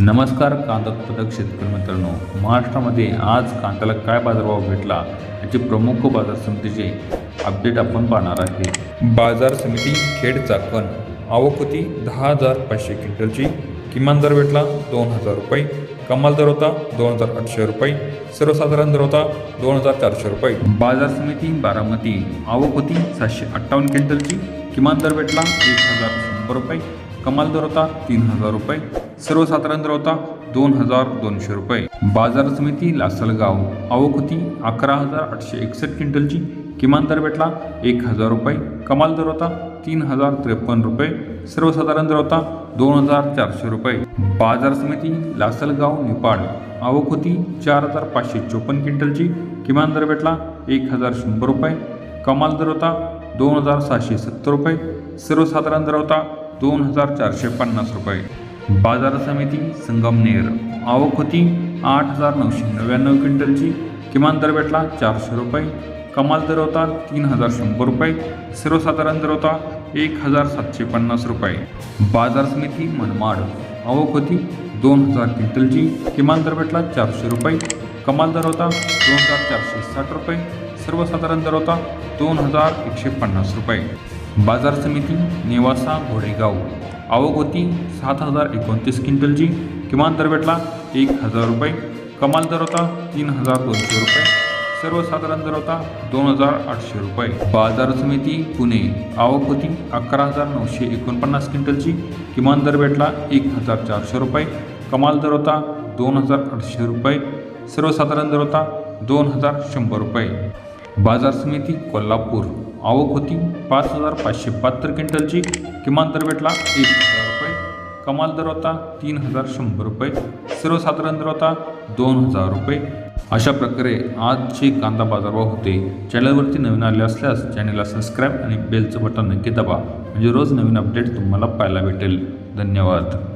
नमस्कार कांदा उत्पादक शेतकरी मित्रांनो महाराष्ट्रामध्ये आज कांद्याला काय बाजारभाव भेटला याचे प्रमुख बाजार समितीचे अपडेट आपण पाहणार आहे. बाजार समिती खेड चाकण आवक होती दहा हजार पाचशे क्विंटलची. किमान दर भेटला दोन हजार रुपये. कमाल दर होता दोन हजार आठशे रुपये. सर्वसाधारण दर होता दोन हजार चारशे रुपये. बाजार समिती बारामती आवक होती सातशे अठ्ठावन्न क्विंटलची. किमान दर भेटला एक हजार शंभर रुपये. कमाल दर होता तीन हजार रुपये. सर्वसाधारण दर होता दोन हजार दोनशे रुपये. बाजार समिती लासलगाव आवक अकरा हजार आठशे एकसष्ट क्विंटलची किमान दर भेटला एक हजार रुपये. कमाल दर होता तीन हजार त्रेपन्न रुपये. सर्वसाधारण दर होता दोन हजार चारशे रुपये. बाजार समिती लासलगाव निपाड आवक होती चार हजार पाचशे चोपन्न क्विंटलची किमान दर भेटला एक हजार शंभर रुपये. कमाल दर होता दोन हजार सहाशे सत्तर रुपये. सर्वसाधारण दर होता दोन हजार चारशे पन्नास रुपये. बाजार समिती संगमनेर. आवक होती आठ हजार नऊशे नव्याण्णव क्विंटलची. किमान दर भेटला चारशे रुपये. कमाल दर होता तीन हजार शंभर रुपये. सर्वसाधारण दर होता एक हजार सातशे पन्नास रुपये. बाजार समिती मनमाड. आवक होती दोन हजार क्विंटलची. किमान दर भेटला चारशे रुपये. कमाल दर होता दोन हजार चारशे साठ रुपये. सर्वसाधारण दर होता दोन हजार एकशे पन्नास रुपये. बाजार समिती नेवासा घोडेगाव. आवक होती सात हजार एकोणतीस क्विंटलची. किमान दर भेटला एक हजार रुपये. कमाल दर होता तीन हजार दोनशे रुपये. सर्वसाधारण दर होता दोन हजार आठशे रुपये. बाजार समिती पुणे. आवक होती अकरा हजार नऊशे एकोणपन्नास क्विंटलची. किमान दर भेटला एक हजार चारशे रुपये. कमाल दर होता दोन हजार आठशे रुपये. सर्वसाधारण दर होता दोन हजार शंभर रुपये. बाजार समिती कोल्हापूर. आवक होती. पाच हजार पाचशे बहात्तर क्विंटलची. किमान दर भेटला एक हजार रुपये. कमाल दर होता तीन हजार शंभर रुपये. सर्वसाधारण दर होता दोन हजार रुपये. अशा प्रकारे आजचे कांदा बाजारभाव होते. चॅनलवरती नवीन आले असल्यास चॅनलला सबस्क्राईब आणि बेलचं बटन नक्की दाबा. म्हणजे रोज नवीन अपडेट तुम्हाला पाहायला भेटेल. धन्यवाद.